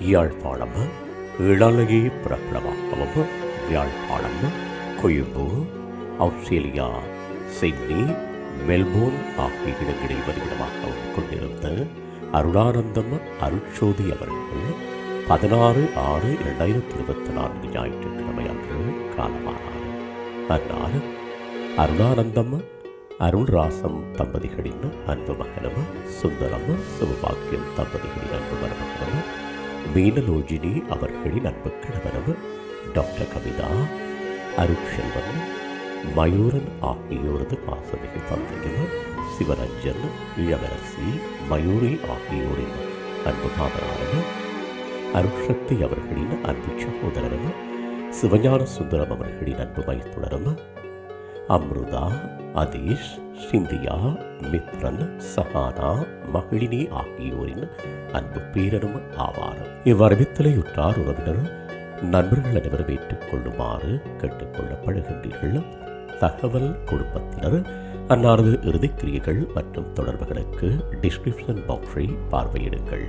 யாழ்ப்பாணம் இளலையே பிரபலமாகவும் Jaffna Colombo Australia Sydney Melbourne ஆகிய இடங்களை வதிவிடமாகவும் கொண்டிருந்த அருளானந்தம் அருட்சோதி அவர்கள் பதினாறு ஆறு இரண்டாயிரத்தி இருபத்தி நான்கு ஞாயிற்றுக்கிழமை அன்று காலமானார். அன்னார் அருளானந்தம் அருள்ராசம் தம்பதிகளின் அன்பு மகனும் சுந்தரம் சிவபாக்கியம் தம்பதிகளின் அன்பு மருமகனும் மீனலோஜினி அவர்களின் அன்பு கணவனும் டாக்டர் கவிதா அருட்செல்வன் மயூரன் ஆகியோரது பாசமிகு தந்தையும் சிவரஞ்சன் இளவரசி மயூரி ஆகியோரின் அன்பு பாவனாரும் அருட்சக்தி அவர்களின் அன்பு சகோதரரும் சிவஞான சுந்தரம் அவர்களின் அன்பு மைத்துனரும் அம்ருதா அதீஷ் சிந்தியா மித்ரன் சஹானா மகிழினி ஆகியோரின் அன்பு பேரனும் ஆவார் இவ்வரவித்தலையுற்றார் உறவினர் நண்பர்கள் அனைவரும் ஏற்றுக்கொள்ளுமாறு கேட்டுக்கொள்ளப்படுகின்றீர்கள் தகவல் குடும்பத்தினர் அன்னாரது இறுதிக்கிரியைகள் மற்றும் தொடர்புகளுக்கு டிஸ்கிரிப்ஷன் பாக்ஸை பார்வையிடுங்கள்.